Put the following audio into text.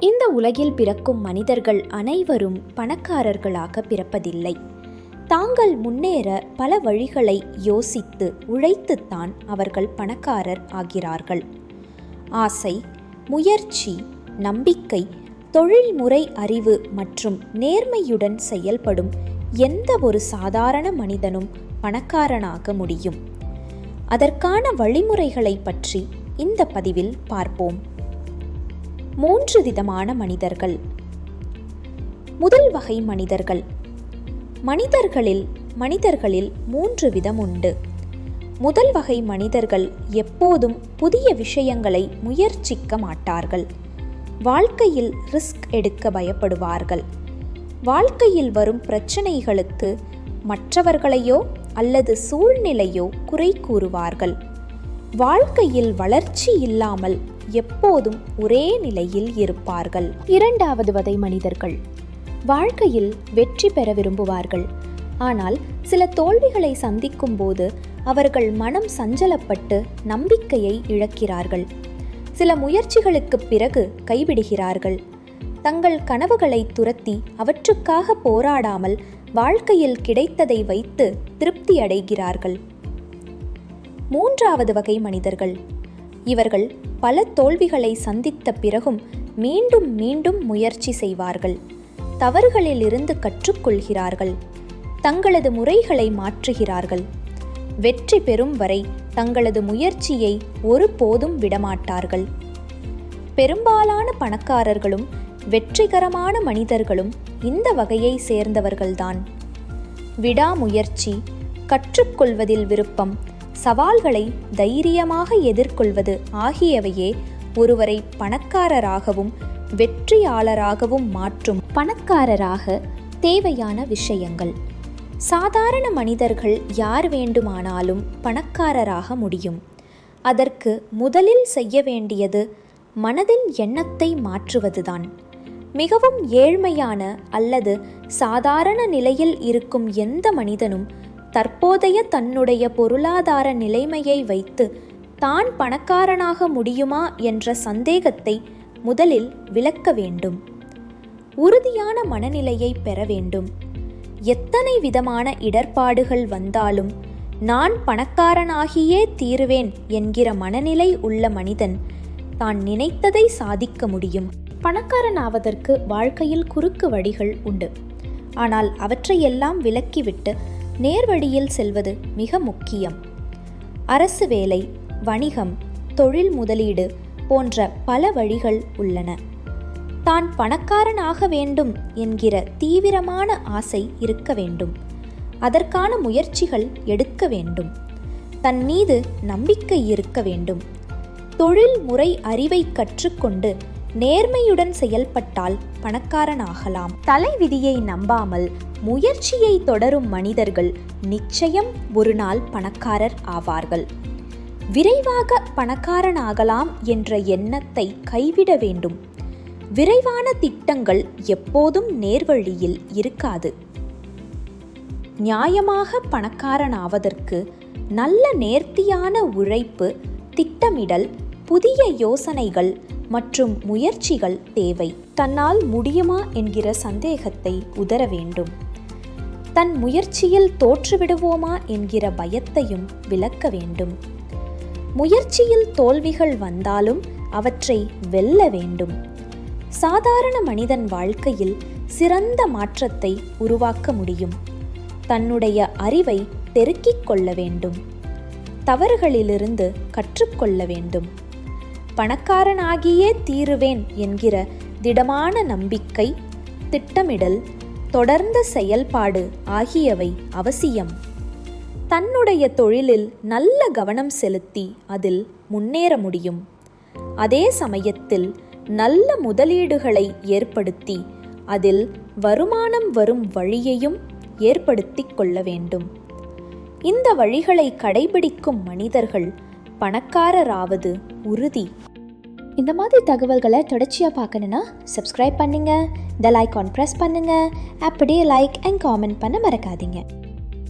இந்த உலகில் பிறக்கும் மனிதர்கள் அனைவரும் பணக்காரர்களாக பிறப்பதில்லை. தாங்கள் முன்னேற பல வழிகளை யோசித்து உழைத்துத்தான் அவர்கள் பணக்காரர் ஆகிறார்கள். ஆசை முயற்சி நம்பிக்கை தொழில்முறை அறிவு மற்றும் நேர்மையுடன் செயல்படும் எந்த ஒரு சாதாரண மனிதனும் பணக்காரனாக முடியும். அதற்கான வழிமுறைகளை பற்றி இந்த பதிவில் பார்ப்போம். மூன்று விதமான மனிதர்கள். முதல் வகை மனிதர்கள். மனிதர்களில் மனிதர்களில் மூன்று விதம் உண்டு. முதல் வகை மனிதர்கள் எப்போதும் புதிய விஷயங்களை முயற்சிக்க மாட்டார்கள். வாழ்க்கையில் ரிஸ்க் எடுக்க பயப்படுவார்கள். வாழ்க்கையில் வரும் பிரச்சனைகளுக்கு மற்றவர்களையோ அல்லது சூழ்நிலையோ குறை கூறுவார்கள். வாழ்க்கையில் வளர்ச்சி இல்லாமல் எப்போதும் ஒரே நிலையில் இருப்பார்கள். இரண்டாவது வகை மனிதர்கள். வாழ்க்கையில் வெற்றி பெற விரும்புவார்கள். ஆனால் சில தோல்விகளை சந்திக்கும் போது அவர்கள் மனம் சஞ்சலப்பட்டு நம்பிக்கையை இழக்கிறார்கள். சில முயற்சிகளுக்கு பிறகு கைவிடுகிறார்கள். தங்கள் கனவுகளை துரத்தி அவற்றுக்காக போராடாமல் வாழ்க்கையில் கிடைத்ததை வைத்து திருப்தி அடைகிறார்கள். மூன்றாவது வகை மனிதர்கள். இவர்கள் பல தோல்விகளை சந்தித்த பிறகும் மீண்டும் மீண்டும் முயற்சி செய்வார்கள். தவறுகளிலிருந்து கற்றுக்கொள்கிறார்கள். தங்களது முறைகளை மாற்றுகிறார்கள். வெற்றி பெறும் வரை தங்களது முயற்சியை ஒருபோதும் விடமாட்டார்கள். பெரும்பாலான பணக்காரர்களும் வெற்றிகரமான மனிதர்களும் இந்த வகையை சேர்ந்தவர்கள்தான். விடாமுயற்சி கற்றுக்கொள்வதில் விருப்பம் சவால்களை தைரியமாக எதிர்கொள்வது ஆகியவையே ஒருவரை பணக்காரராகவும் வெற்றியாளராகவும் மாற்றும் பணக்காரராக தேவையான விஷயங்கள். சாதாரண மனிதர்கள் யார் வேண்டுமானாலும் பணக்காரராக முடியும். அதற்கு முதலில் செய்ய வேண்டியது மனதின் எண்ணத்தை மாற்றுவதுதான். மிகவும் ஏழ்மையான அல்லது சாதாரண நிலையில் இருக்கும் எந்த மனிதனும் தற்போதைய தன்னுடைய பொருளாதார நிலைமையை வைத்து தான் பணக்காரனாக முடியுமா என்ற சந்தேகத்தை முதலில் விளக்க வேண்டும். உறுதியான மனநிலையை பெற வேண்டும். எத்தனை விதமான இடர்பாடுகள் வந்தாலும் நான் பணக்காரனாகியே தீருவேன் என்கிற மனநிலை உள்ள மனிதன் தான் நினைத்ததை சாதிக்க முடியும். பணக்காரன் ஆவதற்கு வாழ்க்கையில் குறுக்கு வழிகள் உண்டு. ஆனால் அவற்றையெல்லாம் விலக்கிவிட்டு நேர்வழியில் செல்வது மிக முக்கியம். அரசு வேலை வணிகம் தொழில் முதலீடு போன்ற பல வழிகள் உள்ளன. தான் பணக்காரனாக வேண்டும் என்கிற தீவிரமான ஆசை இருக்க வேண்டும். அதற்கான முயற்சிகள் எடுக்க வேண்டும். தன் மீது நம்பிக்கை இருக்க வேண்டும். தொழில் முறை அறிவை கற்றுக்கொண்டு நேர்மையுடன் செயல்பட்டால் பணக்காரனாகலாம். தலைவிதியை நம்பாமல் முயற்சியை தொடரும் மனிதர்கள் நிச்சயம் ஒரு நாள் பணக்காரர் ஆவார்கள். விரைவாக பணக்காரனாகலாம் என்ற எண்ணத்தை கைவிட வேண்டும். விரைவான திட்டங்கள் எப்போதும் நேர்வழியில் இருக்காது. நியாயமாக பணக்காரனாவதற்கு நல்ல நேர்த்தியான உழைப்பு திட்டமிடல் புதிய யோசனைகள் மற்றும் முயற்சிகள் தேவை. தன்னால் முடியுமா என்கிற சந்தேகத்தை உதர வேண்டும். தன் முயற்சியில் தோற்றுவிடுவோமா என்கிற பயத்தையும் விளக்க வேண்டும். முயற்சியில் தோல்விகள் வந்தாலும் அவற்றை வெல்ல வேண்டும். சாதாரண மனிதன் வாழ்க்கையில் சிறந்த மாற்றத்தை உருவாக்க முடியும். தன்னுடைய அறிவை பெருக்கிக் கொள்ள வேண்டும். தவறுகளிலிருந்து கற்றுக்கொள்ள வேண்டும். பணக்காரனாகியே தீருவேன் என்கிற திடமான நம்பிக்கை திட்டமிடல் தொடர்ந்த செயல்பாடு ஆகியவை அவசியம். தன்னுடைய தொழிலில் நல்ல கவனம் செலுத்தி அதில் முன்னேற முடியும். அதே சமயத்தில் நல்ல முதலீடுகளை ஏற்படுத்தி அதில் வருமானம் வரும் வழியையும் ஏற்படுத்தி கொள்ள வேண்டும். இந்த வழிகளை கடைபிடிக்கும் மனிதர்கள் பணக்காரராவது உறுதி. இந்த மாதிரி தகவல்களை தொடர்ச்சியாக பார்க்கணுன்னா சப்ஸ்கிரைப் பண்ணுங்கள் இந்த லைக் ஆன் ப்ரெஸ் பண்ணுங்கள் அப்படியே லைக் அண்ட் காமெண்ட் பண்ண மறக்காதீங்க.